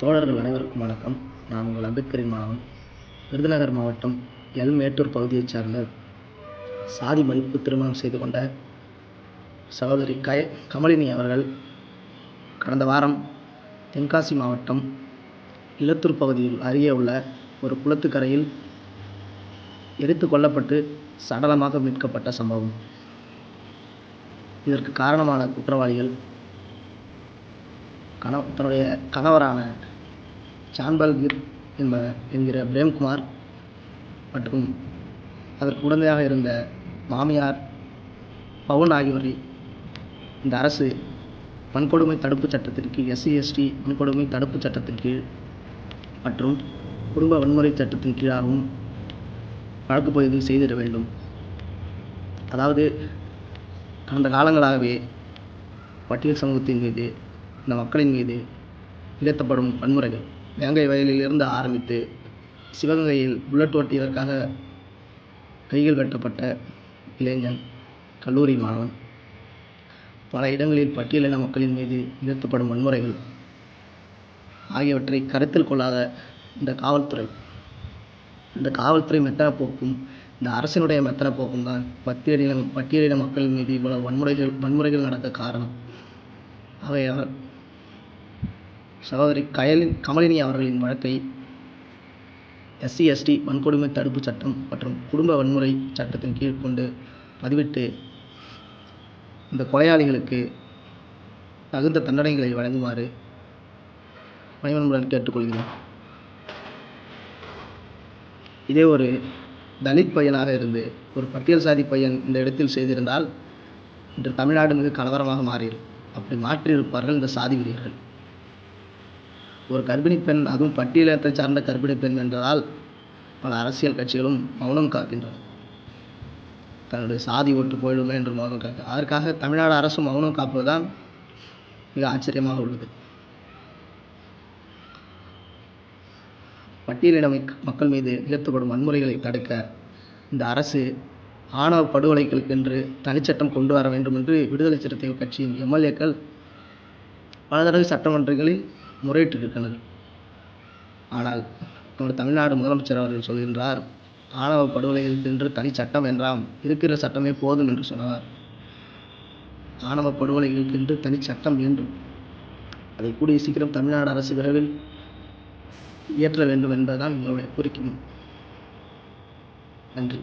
தோழர்கள் அனைவருக்கும் வணக்கம். நான் உங்கள் அம்பேத்கரின் மாணவன் விருதுநகர் மாவட்டம் எல் மேட்டூர் பகுதியைச் சார்ந்த சாதி மதிப்பு திருமணம் செய்து கொண்ட சகோதரி கய கமலினி அவர்கள் கடந்த வாரம் தென்காசி மாவட்டம் இலத்தூர் பகுதியில் அருகே உள்ள ஒரு குளத்துக்கரையில் எரித்து கொல்லப்பட்டு சடலமாக மீட்கப்பட்ட சம்பவம். இதற்கு காரணமான குற்றவாளிகள் கணவ தன்னுடைய கணவரான சாம்பல்கீர் என்ப என்கிற பிரேம்குமார் மற்றும் அதற்கு உடந்தையாக இருந்த மாமியார் பவுன் ஆகியோரை இந்த அரசு வன்கொடுமை தடுப்புச் சட்டத்தின் கீழ் எஸ்சி எஸ்டி வன்கொடுமை தடுப்புச் சட்டத்தின் கீழ் மற்றும் குடும்ப வன்முறை சட்டத்தின் கீழாகவும் வழக்கு பதிவு செய்திட வேண்டும். அதாவது கடந்த காலங்களாகவே பட்டியல் சமூகத்தின் மீது இந்த மக்களின் மீது நிகழ்த்தப்படும் வன்முறைகள். வேங்கை வயலில் இருந்து ஆரம்பித்து சிவகங்கையில் புல்லட் ஓட்டியதற்காக கைகள் வெட்டப்பட்ட இளைஞன் கல்லூரி மாணவன். பல இடங்களில் பட்டியலின மக்களின் மீது நிகழ்த்தப்படும் வன்முறைகள் ஆகியவற்றை கருத்தில் கொள்ளாத இந்த காவல்துறை இந்த காவல்துறை மெத்தன போக்கும் இந்த அரசினுடைய மெத்தன போக்கும் தான் பட்டியலின பட்டியலின மக்கள் மீது இவ்வளவு வன்முறைகள் வன்முறைகள் நடக்க காரணம். ஆகையால் சகோதரி கயலின் கமலினி அவர்களின் வழக்கை எஸ்சி எஸ்டி வன்கொடுமை தடுப்புச் சட்டம் மற்றும் குடும்ப வன்முறை சட்டத்தின் கீழ் கொண்டு பதிவிட்டு இந்த கொலையாளிகளுக்கு தகுந்த தண்டனைகளை வழங்குமாறு பணிவன்புடன் கேட்டுக்கொள்கிறேன். இதே ஒரு தலித் பையனாக இருந்து ஒரு பட்டியல் சாதி பையன் இந்த இடத்தில் செய்திருந்தால் இன்று தமிழ்நாடு மிக கலவரமாக மாறியிருக்கும் அப்படி மாற்றியிருப்பார்கள் இந்த சாதி வெறியர்கள் ஒரு கர்ப்பிணி பெண் அதுவும் பட்டியலத்தை சார்ந்த கர்ப்பிணி பெண் என்றதால் பல அரசியல் கட்சிகளும் மௌனம் காக்கின்றன. தன்னுடைய சாதி ஓட்டு போயிடுமே என்று மௌனம் காக்க. அதற்காக தமிழ்நாடு அரசு மௌனம் காப்பதுதான் மிக ஆச்சரியமாக உள்ளது. பட்டியலின மக்கள் மீது நிகழ்த்தப்படும் வன்முறைகளை தடுக்க இந்த அரசு ஆணவ படுகொலைகளுக்கென்று தனிச்சட்டம் கொண்டு வர வேண்டும் என்று விடுதலை சிறுத்தைகள் கட்சியின் எம்எல்ஏக்கள் பல தடவை சட்டமன்றங்களில் முறையிட்டிருக்கின்றனர் ஆனால் நமது தமிழ்நாடு முதலமைச்சர் அவர்கள் சொல்கின்றார் ஆணவ படுகொலைகளுக்கென்று தனி சட்டம் வேண்டாம் இருக்கிற சட்டமே போதும் என்று சொன்னார். ஆணவ படுகொலைகளுக்கென்று தனி சட்டம் வேண்டும். அதை கூடிய சீக்கிரம் தமிழ்நாடு அரசு விரைவில் இயற்ற வேண்டும் என்பதுதான் எங்களுடைய கோரிக்கை. நன்றி.